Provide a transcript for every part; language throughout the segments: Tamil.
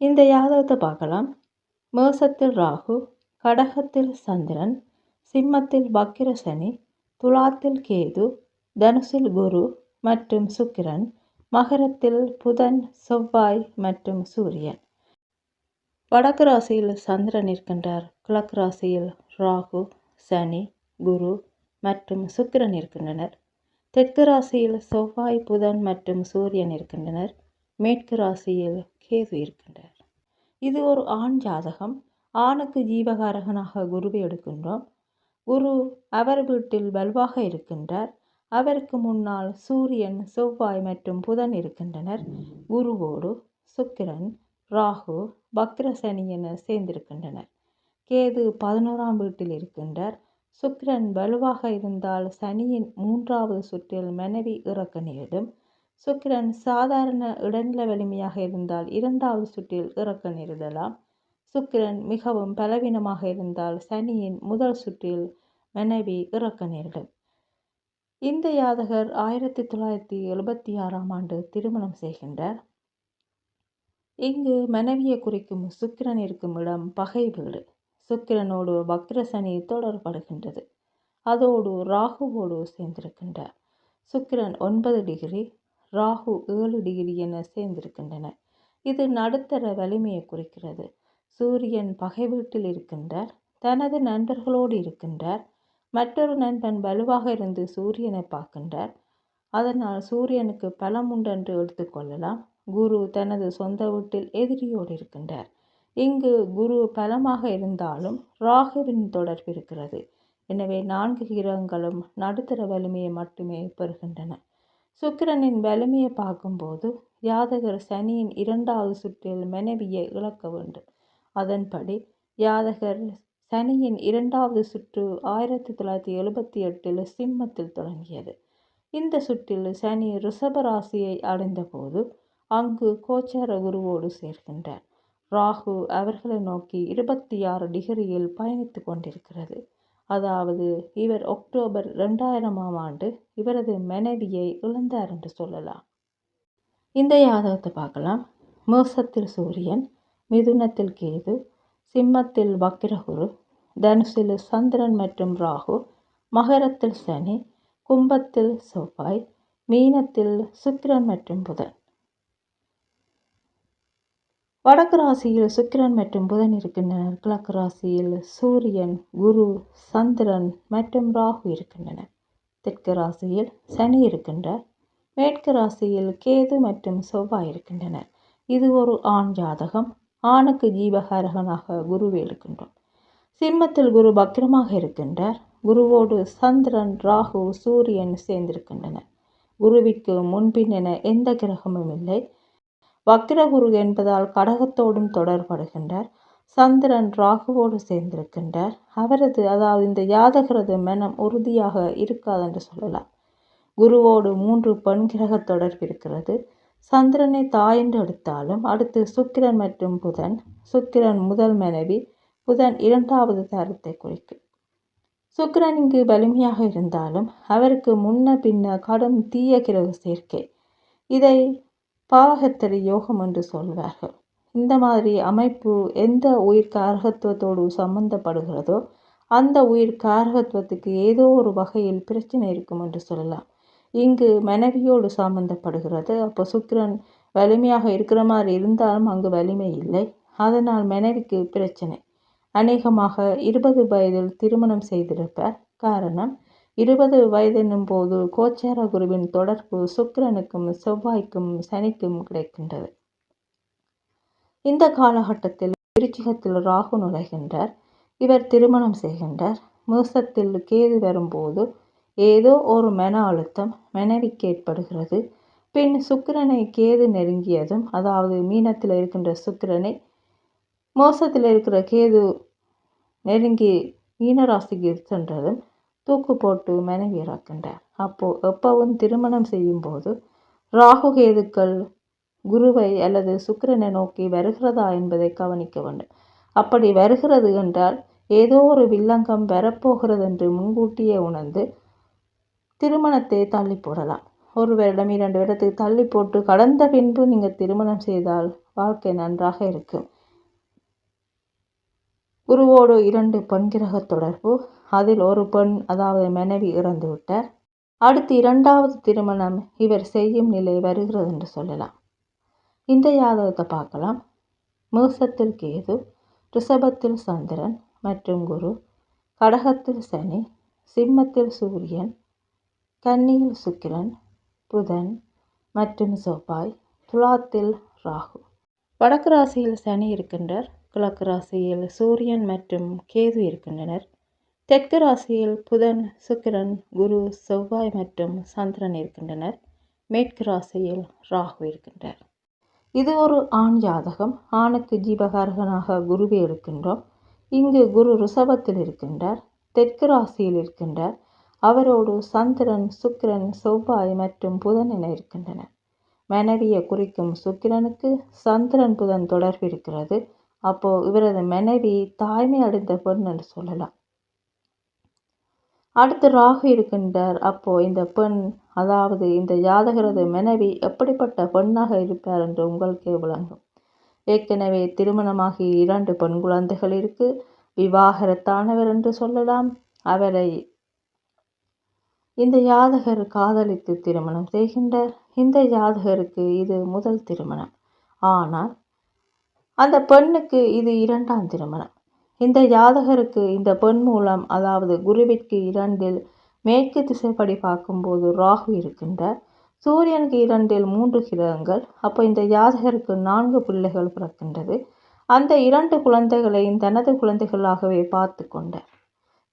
இந்த யாதகத்தை பார்க்கலாம். மேசத்தில் ராகு கடகத்தில் சந்திரன் சிம்மத்தில் வக்கிர சனி துலாத்தில் கேது தனுசில் குரு மற்றும் சுக்கிரன் மகரத்தில் புதன் செவ்வாய் மற்றும் சூரியன். வடக்கு ராசியில் சந்திரன் இருக்கின்றார். கிழக்கு ராசியில் ராகு சனி குரு மற்றும் சுக்கிரன் இருக்கின்றனர். தெற்கு ராசியில் செவ்வாய் புதன் மற்றும் சூரியன் இருக்கின்றனர். மேற்கு ராசியில் கேது இருக்கின்றார். இது ஒரு ஆண் ஜாதகம். ஆணுக்கு ஜீவகாரகனாக குருவை எடுக்கின்றோம். குரு அவர் வீட்டில் வலுவாக இருக்கின்றார். அவருக்கு முன்னால் சூரியன் செவ்வாய் மற்றும் புதன் இருக்கின்றனர். குருவோடு சுக்கிரன் ராகு பக்ரசனி என சேர்ந்திருக்கின்றனர். கேது பதினோராம் வீட்டில் இருக்கின்றார். சுக்கிரன் வலுவாக இருந்தால் சனியின் மூன்றாவது சுற்றில் மனைவி இறக்க நேரிடும். சுக்கிரன் சாதாரண இடநில வலிமையாக இருந்தால் இரண்டாவது சுற்றில் இறக்க நேரிடலாம். சுக்கிரன் மிகவும் பலவீனமாக இருந்தால் சனியின் முதல் சுற்றில் மனைவி இறக்க நேரிடும். இந்த யாதகர் ஆயிரத்தி தொள்ளாயிரத்தி எழுபத்தி ஆறாம் ஆண்டு திருமணம் செய்கின்றார். இங்கு மனைவியை குறிக்கும் சுக்கிரன் இருக்கும் இடம் பகை வீடு. சுக்கிரனோடு வக்ரசனி தொடர்படுகின்றது. அதோடு ராகுவோடு சேர்ந்திருக்கின்றார். சுக்கிரன் ஒன்பது டிகிரி ராகு ஏழு டிகிரி என சேர்ந்திருக்கின்றன. இது நடுத்தர வலிமையை குறிக்கிறது. சூரியன் பகை வீட்டில் இருக்கின்றார். தனது நண்பர்களோடு இருக்கின்றார். மற்றொரு நண்பன் வலுவாக இருந்து சூரியனை பார்க்கின்றார். அதனால் சூரியனுக்கு பலம் உண்டென்று எடுத்துக்கொள்ளலாம் குரு தனது சொந்த வீட்டில் எதிரியோடு இருக்கின்றார். இங்கு குரு பலமாக இருந்தாலும் ராகுவின் தொடர்பு இருக்கிறது. எனவே நான்கு கிரகங்களும் நடுத்தர வலிமையை மட்டுமே பெறுகின்றன. சுக்கிரனின் வலிமையை பார்க்கும்போது யாதகர் சனியின் இரண்டாவது சுற்றில் மனைவியை இழக்க வேண்டும். அதன்படி யாதகர் சனியின் இரண்டாவது சுற்று ஆயிரத்தி தொள்ளாயிரத்தி எழுபத்தி எட்டில் சிம்மத்தில் தொடங்கியது. இந்த சுற்றில் சனி ரிஷபராசியை அடைந்தபோது அங்கு கோச்சார குருவோடு சேர்கின்றார். ராகு அவர்களை நோக்கி இருபத்தி ஆறு டிகிரியில் பயணித்து கொண்டிருக்கிறது. அதாவது இவர் அக்டோபர் ரெண்டாயிரமாம் ஆண்டு இவரது மனைவியை இழந்தார் என்று சொல்லலாம். இந்த யாதகத்தை பார்க்கலாம். மேசத்தில் சூரியன் மிதுனத்தில் கேது சிம்மத்தில் வக்கிரகுரு தனுசில் சந்திரன் மற்றும் ராகு மகரத்தில் சனி கும்பத்தில் செவ்வாய் மீனத்தில் சுக்கிரன் மற்றும் புதன். வடக்கு ராசியில் சுக்கிரன் மற்றும் புதன் இருக்கின்றனர். கிழக்கு ராசியில் சூரியன் குரு சந்திரன் மற்றும் ராகு இருக்கின்றனர். தெற்கு ராசியில் சனி இருக்கின்றார். மேற்கு ராசியில் கேது மற்றும் செவ்வாய் இருக்கின்றனர். இது ஒரு ஆண் ஜாதகம். ஆணுக்கு ஜீவகாரகனாக குருவை இருக்கின்றோம் சிம்மத்தில் குரு பக்கிரமாக இருக்கின்றார். குருவோடு சந்திரன் ராகு சூரியன் சேர்ந்திருக்கின்றனர். குருவிற்கு முன்பின் என எந்த கிரகமும் இல்லை. வக்கிரகுரு என்பதால் கடகத்தோடும் தொடர்படுகின்றார். சந்திரன் ராகுவோடு சேர்ந்திருக்கின்றார். அவரது அதாவது இந்த யாதகரது மனம் உறுதியாக இருக்காது என்று சொல்லலாம். குருவோடு மூன்று பெண் கிரக தொடர்பு இருக்கிறது. சந்திரனை தாயென்று எடுத்தாலும் அடுத்து சுக்கிரன் மற்றும் புதன். சுக்கிரன் முதல் மனைவி புதன் இரண்டாவது தரத்தை குறிக்கும். சுக்கிரன் இங்கு வலிமையாக இருந்தாலும் அவருக்கு முன்ன பின்ன கடும் தீய கிரக சேர்க்கை. இதை பாவகத்தரி யோகம் என்று சொல்வார்கள். இந்த மாதிரி அமைப்பு எந்த உயிர் காரகத்துவத்தோடு சம்பந்தப்படுகிறதோ அந்த உயிர் காரகத்துவத்துக்கு ஏதோ ஒரு வகையில் பிரச்சனை இருக்கும் என்று சொல்லலாம். இங்கு மனைவியோடு சம்பந்தப்படுகிறது. அப்போ சுக்கிரன் வலிமையாக இருக்கிற மாதிரி இருந்தாலும் அங்கு வலிமை இல்லை. அதனால் மனைவிக்கு பிரச்சனை. அநேகமாக இருபது வயதில் திருமணம் செய்திருப்பார். காரணம் இருபது வயதெனும் போது கோச்சார குருவின் தொடர்பு சுக்கிரனுக்கும் செவ்வாய்க்கும் சனிக்கும் கிடைக்கின்றது. இந்த காலகட்டத்தில் விருச்சிகத்தில் ராகு நுழைகின்றார். இவர் திருமணம் செய்கின்றார். மேசத்தில் கேது வரும்போது ஏதோ ஒரு மன அழுத்தம் மனைவிக்கு ஏற்படுகிறது. பின் சுக்கிரனை கேது நெருங்கியதும் அதாவது மீனத்தில் இருக்கின்ற சுக்கிரனை மோசத்தில் இருக்கிற கேது நெருங்கி மீனராசிக்கு சென்றதும் தூக்கு போட்டு மனைவி இறக்கின்றார். அப்போது எப்பவும் திருமணம் செய்யும்போது ராகு கேதுக்கள் குருவை அல்லது சுக்கிரனை நோக்கி வருகிறதா என்பதை கவனிக்க வேண்டும். அப்படி வருகிறது என்றால் ஏதோ ஒரு வில்லங்கம் வரப்போகிறது என்று முன்கூட்டியே உணர்ந்து திருமணத்தை தள்ளி போடலாம். ஒரு வருடம் இரண்டு வருடத்துக்கு தள்ளி போட்டு கடந்த பின்பு நீங்கள் திருமணம் செய்தால் வாழ்க்கை நன்றாக இருக்கும். குருவோடு இரண்டு பெண்கிரக தொடர்பு. அதில் ஒரு பெண் அதாவது மனைவி இறந்து விட்டார். அடுத்து இரண்டாவது திருமணம் இவர் செய்யும் நிலை வருகிறது என்று சொல்லலாம். இந்த யாதகத்தை பார்க்கலாம். மேசத்தில் கேது ரிஷபத்தில் சந்திரன் மற்றும் குரு. கடகத்தில் சனி சிம்மத்தில் சூரியன் கன்னியில் சுக்கிரன் புதன் மற்றும் செவ்வாய் துலாத்தில் ராகு. வடக்கு ராசியில் சனி இருக்கின்றார். கிழக்கு ராசியில் சூரியன் மற்றும் கேது இருக்கின்றனர். தெற்கு ராசியில் புதன் சுக்கிரன் குரு செவ்வாய் மற்றும் சந்திரன் இருக்கின்றனர். மேற்கு ராசியில் ராகு இருக்கின்றார். இது ஒரு ஆண் ஜாதகம். ஆணுக்கு ஜீவகாரகனாக குருவே இருக்கின்றோம். இங்கு குரு ரிஷபத்தில் இருக்கின்றார். தெற்கு ராசியில் இருக்கின்றார். அவரோடு சந்திரன் சுக்கிரன் செவ்வாய் மற்றும் புதன் என இருக்கின்றனர். மனைவியை குறிக்கும் சுக்கிரனுக்கு சந்திரன் புதன் தொடர்பு இருக்கிறது. அப்போ இவரது மனைவி தாய்மை அடைந்த பெண் என்று சொல்லலாம். அடுத்து ராகு இருக்கின்றார். அப்போ இந்த பெண் அதாவது இந்த ஜாதகரது மனைவி எப்படிப்பட்ட பெண்ணாக இருப்பார் என்று உங்களுக்கே விளங்கும். ஏற்கனவே திருமணமாகி இரண்டு பெண் குழந்தைகள் இருக்கு. விவாகரத்தானவர் என்று சொல்லலாம். அவரை இந்த ஜாதகர் காதலித்து திருமணம் செய்கின்றார். இந்த ஜாதகருக்கு இது முதல் திருமணம். ஆனால் அந்த பெண்ணுக்கு இது இரண்டாம் திருமணம். இந்த ஜாதகருக்கு இந்த பெண் மூலம் அதாவது குருவிற்கு இரண்டில் மேற்கு திசைப்படி பார்க்கும்போது ராகு இருக்கின்ற சூரியனுக்கு இரண்டில் மூன்று கிரகங்கள். அப்போ இந்த ஜாதகருக்கு நான்கு பிள்ளைகள் பிறக்கின்றது. அந்த இரண்டு குழந்தைகளையும் தனது குழந்தைகளாகவே பார்த்து கொண்டார்.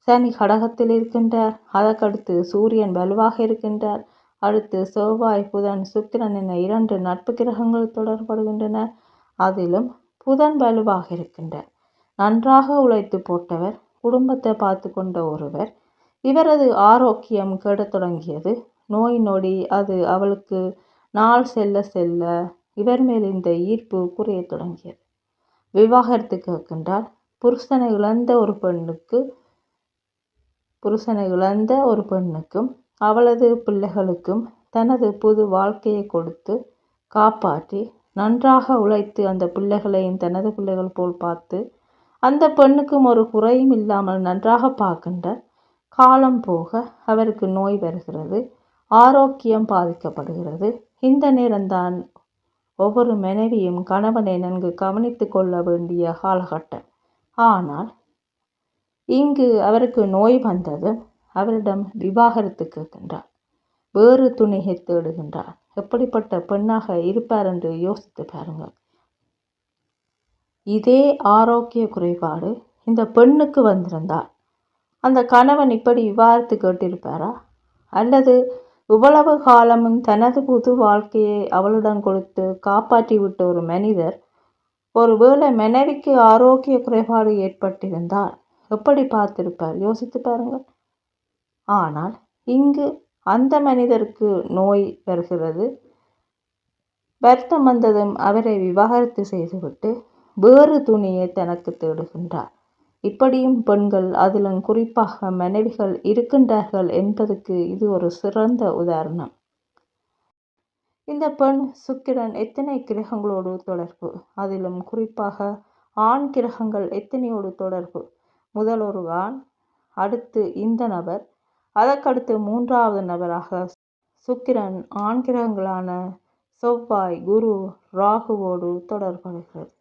சனி கடகத்தில் இருக்கின்றார். அதற்கடுத்து சூரியன் வலுவாக இருக்கின்றார். அடுத்து செவ்வாய் புதன் சுக்கிரன் என இரண்டு நட்பு கிரகங்கள் தொடர்படுகின்றன. அதிலும் புதன் வலுவாக இருக்கின்றார். நன்றாக உழைத்து போட்டவர் குடும்பத்தை பார்த்து கொண்ட ஒருவர் இவரது ஆரோக்கியம் கெடத் தொடங்கியது. நோய் நொடி அது அவளுக்கு நாள் செல்ல செல்ல இவர் மேல் இந்த ஈர்ப்பு குறைய தொடங்கியது. விவாகரத்து கேட்கின்றார் புருஷனை இழந்த ஒரு பெண்ணுக்கு புருஷனை இழந்த ஒரு பெண்ணுக்கும் அவளது பிள்ளைகளுக்கும் தனது புது வாழ்க்கையை கொடுத்து காப்பாற்றி நன்றாக உழைத்து அந்த பிள்ளைகளையும் தனது பிள்ளைகள் போல் பார்த்து அந்த பெண்ணுக்கும் ஒரு குறையும் இல்லாமல் நன்றாக பார்க்கின்ற காலம் போக அவருக்கு நோய் வருகிறது ஆரோக்கியம் பாதிக்கப்படுகிறது. இந்த நேரம்தான் ஒவ்வொரு மனைவியும் கணவனை நன்கு கவனித்து கொள்ள வேண்டிய காலகட்டம். ஆனால் இங்கு அவருக்கு நோய் வந்ததும் அவரிடம் விவாகரத்து கேட்கின்றார் வேறு துணியை தேடுகின்றார். எப்படிப்பட்ட பெண்ணாக இருப்பார் என்று யோசித்து பாருங்கள். இதே ஆரோக்கிய குறைபாடு இந்த பெண்ணுக்கு வந்திருந்தால் அந்த கணவன் இப்படி விவாதத்து கேட்டிருப்பாரா? அல்லது இவ்வளவு காலமும் தனது புது வாழ்க்கையை அவளிடம் கொடுத்து காப்பாற்றி விட்ட ஒரு மனிதர் ஒருவேளை மனைவிக்கு ஆரோக்கிய குறைபாடு ஏற்பட்டிருந்தால் எப்படி பார்த்திருப்பார்? யோசித்து பாருங்கள். ஆனால் இங்கு அந்த மனிதருக்கு நோய் வருகிறது. வருத்தம் வந்ததும் அவரை விவாகரத்து செய்துவிட்டு வேறு துணியை தனக்கு தேடுகின்றார். இப்படியும் பெண்கள் அதிலும் குறிப்பாக மனைவிகள் இருக்கின்றார்கள் என்பதற்கு இது ஒரு சிறந்த உதாரணம். இந்த பெண் சுக்கிரன் எத்தனை கிரகங்களோடு தொடர்பு? அதிலும் குறிப்பாக ஆண் கிரகங்கள் எத்தனையோடு தொடர்பு? முதல் ஒரு ஆண் அடுத்து இந்த நபர் அதற்கடுத்து மூன்றாவது நபராக சுக்கிரன் ஆண் கிரகங்களான செவ்வாய் குரு ராகுவோடு தொடர்படுகிறது